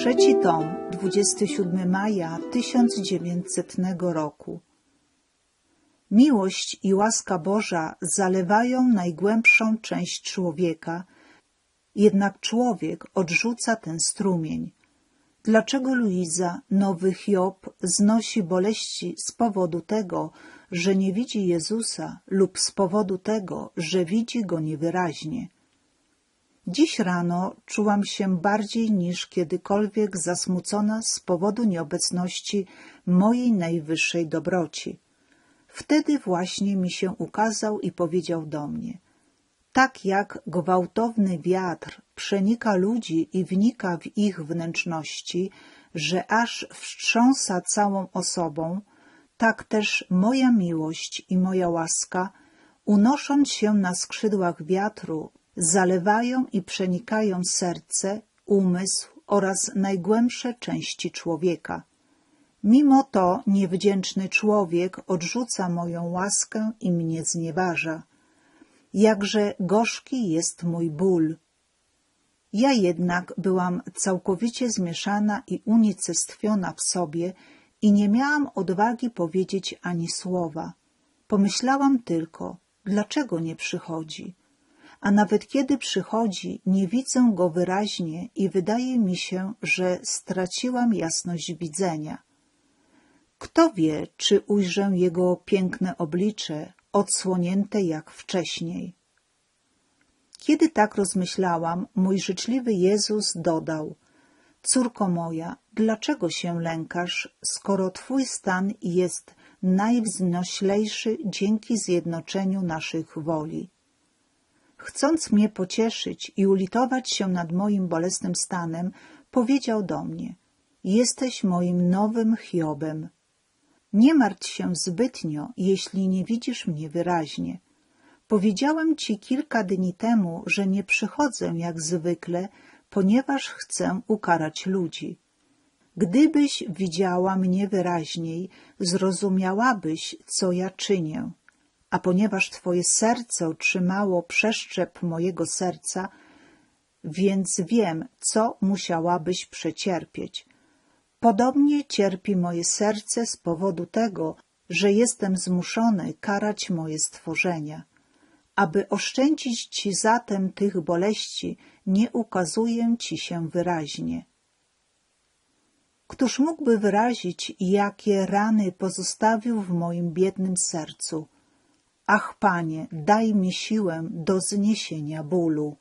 Trzeci tom, 27 maja 1900 roku. Miłość i łaska Boża zalewają najgłębszą część człowieka, jednak człowiek odrzuca ten strumień. Dlaczego Luiza, nowy Hiob, znosi boleści z powodu tego, że nie widzi Jezusa lub z powodu tego, że widzi Go niewyraźnie? Dziś rano czułam się bardziej niż kiedykolwiek zasmucona z powodu nieobecności mojej najwyższej dobroci. Wtedy właśnie mi się ukazał i powiedział do mnie – tak jak gwałtowny wiatr przenika ludzi i wnika w ich wnętrzności, że aż wstrząsa całą osobą, tak też moja miłość i moja łaska, unosząc się na skrzydłach wiatru, zalewają i przenikają serce, umysł oraz najgłębsze części człowieka. Mimo to niewdzięczny człowiek odrzuca moją łaskę i mnie znieważa jakże gorzki jest mój ból. Ja jednak byłam całkowicie zmieszana i unicestwiona w sobie i nie miałam odwagi powiedzieć ani słowa. Pomyślałam tylko, dlaczego nie przychodzi. A nawet kiedy przychodzi, nie widzę go wyraźnie i wydaje mi się, że straciłam jasność widzenia. Kto wie, czy ujrzę jego piękne oblicze, odsłonięte jak wcześniej. Kiedy tak rozmyślałam, mój życzliwy Jezus dodał Córko moja, dlaczego się lękasz, skoro twój stan jest najwznoślejszy dzięki zjednoczeniu naszych woli? Chcąc mnie pocieszyć i ulitować się nad moim bolesnym stanem, powiedział do mnie Jesteś moim nowym Hiobem, nie martw się zbytnio, jeśli nie widzisz mnie wyraźnie. Powiedziałam ci kilka dni temu, że nie przychodzę jak zwykle, ponieważ chcę ukarać ludzi. Gdybyś widziała mnie wyraźniej, zrozumiałabyś, co ja czynię. A ponieważ twoje serce otrzymało przeszczep mojego serca, więc wiem, co musiałabyś przecierpieć. Podobnie cierpi moje serce z powodu tego, że jestem zmuszony karać moje stworzenia. Aby oszczędzić ci zatem tych boleści, nie ukazuję ci się wyraźnie. Któż mógłby wyrazić, jakie rany pozostawił w moim biednym sercu? Ach, panie, daj mi siłę do zniesienia bólu.